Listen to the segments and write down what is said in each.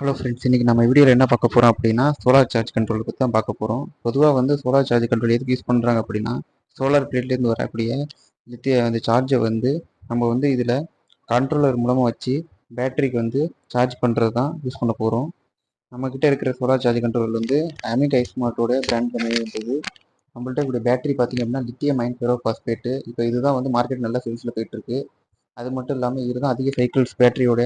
Hello friends இன்றைக்கி நம்ம வீடியோவில் என்ன பார்க்க போகிறோம் அப்படின்னா சோலார் சார்ஜ் கண்ட்ரோல் பற்றி தான் பார்க்க போகிறோம் பொதுவாக வந்து சோலார் சார்ஜ் கண்ட்ரோல் எதுக்கு யூஸ் பண்ணுறாங்க அப்படின்னா சோலார் பிளேட்லேருந்து வரக்கூடிய லித்திய அந்த சார்ஜை வந்து நம்ம வந்து இதில் கண்ட்ரோலர் மூலமாக வச்சு பேட்டரிக்கு வந்து சார்ஜ் பண்ணுறது தான் யூஸ் பண்ண போகிறோம் நம்மக்கிட்ட இருக்கிற சோலார் சார்ஜ் கண்ட்ரோல் வந்து அமிக் ஐஸ்மார்ட்டோட பிராண்ட் பண்ணி இருந்தது நம்மள்ட்ட கூடிய பேட்டரி பார்த்திங்க அப்படின்னா லித்தியம் மைன் ஃபெரோ பாஸ்பேட்டு இப்போ இதுதான் வந்து மார்க்கெட் நல்ல சேல்ஸில் போயிட்டுருக்கு அது மட்டும் இல்லாமல் இதுதான் அதிக சைக்கிள்ஸ் பேட்டரியோட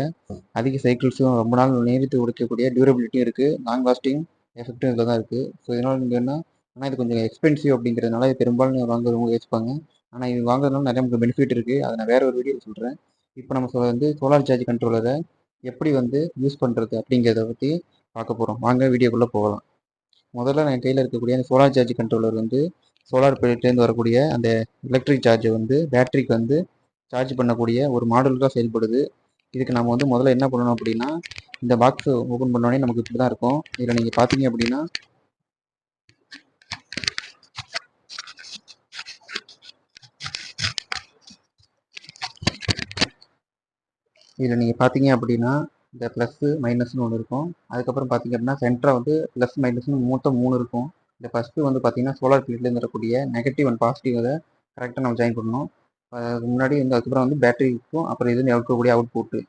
அதிக சைக்கிள்ஸும் ரொம்ப நாள் நீடித்து உடைக்கக்கூடிய டியூரபிலிட்டியும் இருக்குது லாங் லாஸ்டிங் எஃபெக்ட்டும் இதில் தான் இருக்குது ஸோ இதனால் நீங்கள் என்ன ஆனால் இது கொஞ்சம் எக்ஸ்பென்சிவ் அப்படிங்கிறதுனால இது பெரும்பாலும் வாங்குறவங்க யோசிப்பாங்க. ஆனால் இது வாங்குறதுனால நிறைய நமக்கு பெனிஃபிட் இருக்குது அதை நான் வேறு ஒரு வீடியோ சொல்கிறேன் இப்போ நம்ம சொல்ல வந்து சோலார் சார்ஜ் கண்ட்ரோலரை எப்படி வந்து யூஸ் பண்ணுறது அப்படிங்கிறத பற்றி பார்க்க போகிறோம் வாங்க வீடியோக்குள்ளே போகலாம். முதல்ல என் கையில் இருக்கக்கூடிய அந்த சோலார் சார்ஜ் கண்ட்ரோலர் வந்து சோலார் பிளேட்லேருந்து வரக்கூடிய அந்த எலக்ட்ரிக் சார்ஜை வந்து பேட்டரிக்கு வந்து சார்ஜ் பண்ணக்கூடிய ஒரு மாடலுக்காக செயல்படுது. இதுக்கு நம்ம வந்து முதல்ல என்ன பண்ணணும் அப்படின்னா இந்த பாக்ஸ் ஓப்பன் பண்ணோடனே நமக்கு இப்படி தான் இருக்கும். இதில் நீங்கள் பார்த்தீங்க அப்படின்னா இதில் நீங்கள் பார்த்தீங்க அப்படின்னா இந்த ப்ளஸ்ஸு மைனஸ்னு ஒன்று இருக்கும். அதுக்கப்புறம் பார்த்தீங்க அப்படின்னா சென்டராக வந்து ப்ளஸ் மைனஸ்னு மொத்தம் மூணு இருக்கும். இந்த ஃபஸ்ட்டு வந்து பார்த்தீங்கன்னா சோலார் பிளேட்லேருந்து வரக்கூடிய நெகட்டிவ் அண்ட் பாசிட்டிவ் அதை கரெக்டாக நம்ம ஜாயின் பண்ணணும். முன்னாடி வந்து அதுக்கப்புறம் வந்து பேட்டரிக்கும் அப்புறம் இது எடுக்கக்கூடிய அவுட் புட்டு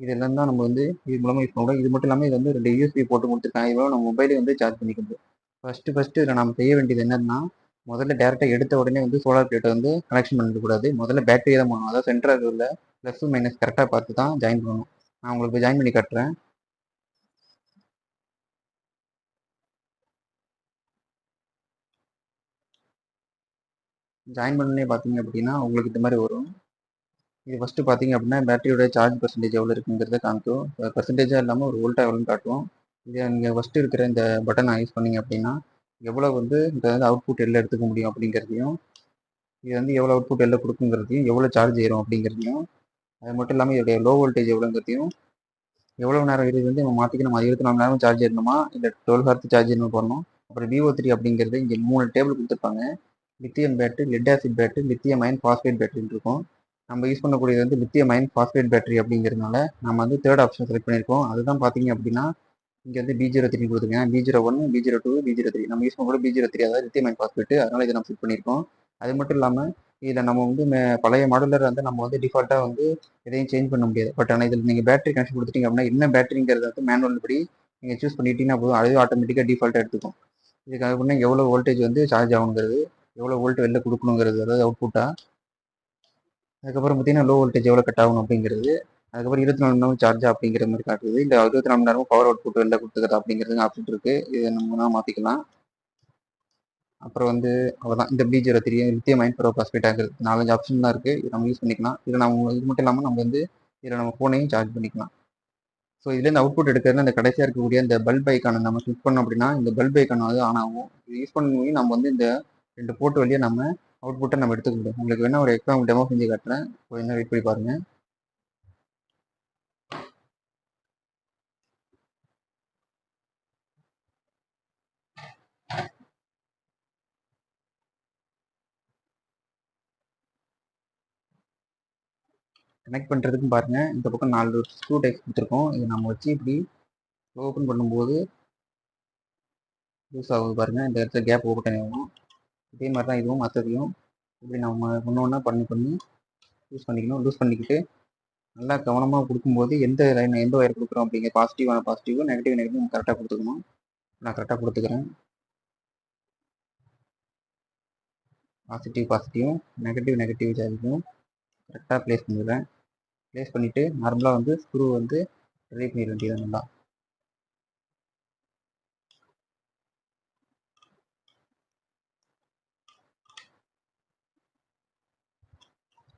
இதெல்லாம் தான் நம்ம வந்து இது மூலமாக யூஸ் பண்ண இது மட்டும் இல்லாமல் இது வந்து ரெண்டு யூஎஸ்பி போட்டு கொடுத்துருக்காங்க இவ்வளோ நம்ம மொபைலே வந்து சார்ஜ் பண்ணிக்கிறது. ஃபஸ்ட்டு ஃபஸ்ட்டு இதில் நம்ம செய்ய வேண்டியது என்னன்னா முதல்ல டேரெக்டாக எடுத்த உடனே வந்து சோலார் பிளேட்டை வந்து கனெக்ஷன் பண்ணிடக்கூடாது முதல்ல பேட்டரி தான் பண்ணணும் அதாவது சென்டராக உள்ள ப்ளஸ் மைனஸ் கரெக்டாக பார்த்து தான் ஜாயின் பண்ணணும். நான் உங்களுக்கு ஜாயின் பண்ணி காட்டுறேன். ஜாயின் பண்ணனே பார்த்தீங்க அப்படின்னா உங்களுக்கு இந்த மாதிரி வரும். இது ஃபஸ்ட்டு பார்த்தீங்க அப்படின்னா பேட்டரியோட சார்ஜ் பர்சன்டேஜ் எவ்வளோ இருக்குங்கிறத காமிக்கும். பர்சன்டேஜாக இல்லாமல் ஒரு வோல்ட்டாக எவ்வளோன்னு காட்டும் இதை நீங்கள் ஃபஸ்ட்டு இருக்கிற இந்த பட்டனை யூஸ் பண்ணிங்க அப்படின்னா எவ்வளோ வந்து இந்த வந்து அவுட்புட் எல்லாம் எடுத்துக்க முடியும் அப்படிங்கிறதையும் இது வந்து எவ்வளோ அவுட்புட் எல்லாம் கொடுக்குங்கிறதையும் எவ்வளோ சார்ஜ் ஏறும் அப்படிங்கிறதையும் அது மட்டும் இல்லாமல் இதோடைய லோ வோல்டேஜ் எவ்வளோங்கிறதையும் எவ்வளோ நேரம் இது வந்து நம்ம மாற்றிக்கணும் நம்ம இருபத்தி நாலு நேரம் சார்ஜ் ஏறணுமா? இல்லை டுவெல் ஹார்த்து சார்ஜ் ஏறணும் போடணும் அப்புறம் விவோ த்ரீ அப்படிங்கிறது இங்கே மூணு டேபிள் கொடுத்துருப்பாங்க. Lithium battery lead acid battery lithium ion phosphate பேட்டரின்னு இருக்கும். நம்ம யூஸ் பண்ணக்கூடியது வந்து லித்தியம் அயன் பாஸ்பேட் பேட்டரி அப்படிங்கிறதுனால நம்ம வந்து தேர்ட் ஆப்ஷன் செலக்ட் பண்ணியிருக்கோம். அதுதான் பார்த்தீங்க அப்படின்னா இங்கே வந்து பி ஜீரோ த்ரீ கொடுத்துருக்கேன். P zero one P zero two P zero three நம்ம யூஸ் பண்ணக்கூட பி ஜீரோ த்ரீ அதாவது லித்தியம் அயன் பாஸ்பேட் அதனால் இதை நம்ம செலக்ட் பண்ணியிருக்கோம். அது மட்டும் இல்லாமல் இதில் நம்ம வந்து பழைய மாடலர் வந்து நம்ம வந்து டிஃபால்ட்டாக வந்து எதையும் சேஞ்ச் பண்ண முடியாது. பட் ஆனால் இதில் நீங்கள் பேட்டரி கனெக்ஷன் கொடுத்துட்டீங்க அப்படின்னா என்ன பேட்டரிங்கிறத வந்து மேனுவல் படி நீங்கள் சூஸ் பண்ணிட்டீங்கன்னா போதும். அதுவே ஆட்டோமேட்டிக்காக டிஃபால்ட்டாக எடுத்துக்கும். இதுக்காக பண்ண எவ்வளோ வோல்டேஜ் வந்து சார்ஜ் ஆகுங்கிறது எவ்வளோ வோல்ட் வெளில கொடுக்கணுங்கிறது அதாவது அவுட்புட்டாக அதுக்கப்புறம் பார்த்தீங்கன்னா லோ வோல்டேஜ் எவ்வளோ கட் ஆகும் அப்படிங்கிறது. அதுக்கப்புறம் இருபத்தி நாலு மணி நேரம் சார்ஜ் அப்படிங்கிற மாதிரி காட்டுது. இந்த இருபத்தி நாலு மணி நேரம் பவர் அவுட்புட் வெளில கொடுத்துக்கிறது அப்படிங்கிறது ஆப்ஷன் இருக்குது இதை நம்ம மாற்றிக்கலாம் அப்புறம் வந்து அவ்வளோதான் இந்த பி ஜீரோ த்ரீ லித்தியம் மைன் ப்ரோ பாஸ்பேட் நாலஞ்சு ஆப்ஷன் தான் இருக்குது இதை நம்ம யூஸ் பண்ணிக்கலாம். இதில் நம்ம இது மட்டும் இல்லாமல் நம்ம வந்து இதில் நம்ம ஃபோனையும் சார்ஜ் பண்ணிக்கலாம். ஸோ இதுலேருந்து அவுட்புட் எடுக்கிறது அந்த கடைசியாக இருக்கக்கூடிய இந்த பல்ப் ஐக்கானை நம்ம கிளிக் பண்ணோம் அப்படின்னா இந்த பல்ப் ஐக்கான் வந்து ஆன் ஆகும். இது யூஸ் பண்ணும்போது நம்ம வந்து இந்த ரெண்டு போர்ட் வழியாக நம்ம அவுட்புட்டை நம்ம எடுத்துக்க முடியும். உங்களுக்கு வேணால் ஒரு எக்ஸாம் டெமோ செஞ்சு காட்டுறேன். கொஞ்சம் வெயிட் பண்ணி பாருங்கள் கனெக்ட் பண்ணுறதுக்கும் பாருங்கள் இந்த பக்கம் நாலு ஸ்க்ரூ டைப்ஸ் கொடுத்துருக்கோம். இதை நம்ம வச்சு இப்படி ஓப்பன் பண்ணும்போது யூஸ் ஆகுது பாருங்கள் இந்த இடத்துல கேப் ஓப்பன் ஆகும் இதே மாதிரி தான் இதுவும் மற்றதையும் இப்படி நம்ம ஒன்று ஒன்றா பண்ணி பண்ணி யூஸ் பண்ணிக்கணும் லூஸ் பண்ணிக்கிட்டு நல்லா கவனமாக கொடுக்கும்போது எந்த லைன் எந்த ஒயர் கொடுக்குறோம் அப்படிங்கிற பாசிட்டிவான பாசிட்டிவ் நெகட்டிவ் நெகட்டிவ் கரெக்டாக கொடுத்துக்கணும். நான் கரெக்டாக கொடுத்துக்கிறேன். பாசிட்டிவ் பாசிட்டிவும் நெகட்டிவ் நெகட்டிவ் சார்ஜும் கரெக்டாக ப்ளேஸ் பண்ணிடுறேன். ப்ளேஸ் பண்ணிவிட்டு நார்மலாக வந்து ஸ்க்ரூ வந்து ரெடி பண்ணிட வேண்டியது நல்லா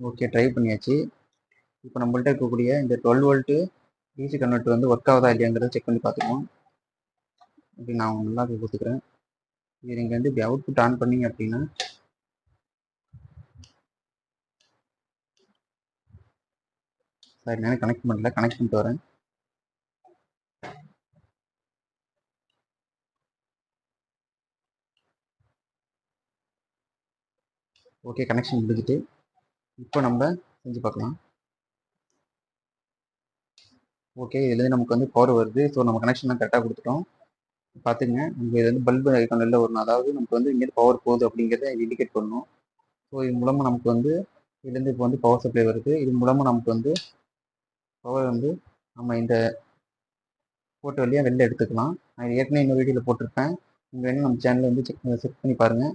ஓகே ட்ரை பண்ணியாச்சு. இப்போ நம்மள்ட்ட இருக்கக்கூடிய இந்த டுவெல் வோல்ட்டு டிசி கன்வெர்ட்டர் வந்து ஒர்க் ஆகுதா இல்லையாங்கிறத செக் பண்ணி பார்த்துக்குவோம். இப்படி நான் நல்லா கொடுத்துக்கிறேன். இது நீங்கள் வந்து இப்படி அவுட்புட் ஆன் பண்ணீங்க அப்படின்னா சாரி நான் கனெக்ட் பண்ணல கனெக்ட் பண்ணிட்டு வரேன். ஓகே கனெக்ஷன் முடிஞ்சுட்டு. இப்போ நம்ம செஞ்சு பார்க்கலாம். ஓகே இதுலேருந்து நமக்கு வந்து பவர் வருது. ஸோ நம்ம கனெக்ஷன்லாம் கரெக்டாக கொடுத்துட்டோம். பார்த்துங்க. நமக்கு இது வந்து பல்பு ஐக்கான் வெளில வரணும் அதாவது நமக்கு வந்து இங்கேருந்து பவர் போகுது அப்படிங்கிறத இண்டிகேட் பண்ணணும் ஸோ இது மூலமாக நமக்கு வந்து இதுலேருந்து இப்போ வந்து பவர் சப்ளை வருது. இது மூலமாக நமக்கு வந்து பவர் வந்து நம்ம இந்த போட்ட வழியாக வெளில எடுத்துக்கலாம். நான் ஏற்கனவே இன்னொரு வீடியோவில் போட்டிருப்பேன். நீங்கள் வேணும் நம்ம சேனலில் வந்து செக் செக் பண்ணி பாருங்கள்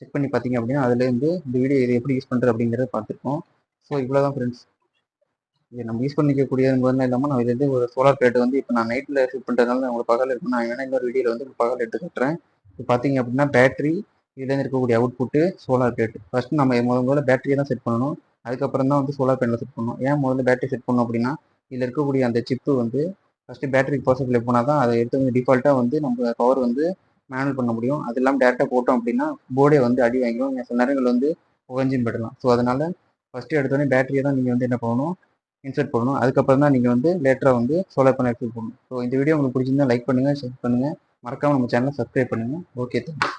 செக் பண்ணி பார்த்தீங்க அப்படின்னா அதுலேருந்து இந்த வீடியோ இது எப்படி யூஸ் பண்ணுறது அப்படிங்கிறத பார்த்துருக்கோம். ஸோ இவ்வளோ தான் ஃப்ரெண்ட்ஸ் இது நம்ம யூஸ் பண்ணிக்கக்கூடியது முதல்ல இல்லாமல் நான் இதுலேருந்து ஒரு சோலார் பிளேட் வந்து இப்போ நான் நைட்டில் ஷூட் பண்ணுறதுனால நான் உங்களுக்கு பகல் இருக்கும் நான் வேணால் இன்னொரு வீடியோவில் வந்து பகல் எடுத்து கட்டுறேன். இப்போ பார்த்தீங்க அப்படின்னா பேட்டரி இதுலேருந்து இருக்கக்கூடிய அவுட்புட்டு சோலார் பிளேட் ஃபஸ்ட்டு நம்ம முதல் முதல்ல பேட்டரியை தான் செட் பண்ணணும். அதுக்கப்புறம் தான் வந்து சோலார் பேனலில் செட் பண்ணணும். ஏன் முதல்ல பேட்டரி செட் பண்ணணும் அப்படின்னா இதில் இருக்கக்கூடிய அந்த சிப்பு வந்து ஃபஸ்ட்டு பேட்டரி பவர் போனால் தான் அதை எடுத்து வந்து டிஃபால்ட்டாக வந்து நம்ம பவர் வந்து மேனுவல் பண்ண முடியும். அது இல்லாமல் டேரெக்டாக போட்டோம் அப்படின்னா போர்டே வந்து அடி வாங்கிடும் சில நேரங்கள் வந்து உகஞ்சின்னு போயிடலாம் ஸோ அதனால் ஃபஸ்ட்டு எடுத்தோடனே பேட்டரியை தான் நீங்கள் வந்து என்ன பண்ணணும்? இன்சர்ட் பண்ணணும். அதுக்கப்புறம் தான் நீங்கள் வந்து லேட்டராக வந்து சோலார் பேனல் எடுத்து பண்ணணும். ஸோ இந்த வீடியோ உங்களுக்கு பிடிச்சிருந்தா லைக் பண்ணுங்கள் ஷேர் பண்ணுங்கள் மறக்காமல் நம்ம சேனலை சப்ஸ்கிரைப் பண்ணுங்கள் ஓகே தேங்க்ஸ்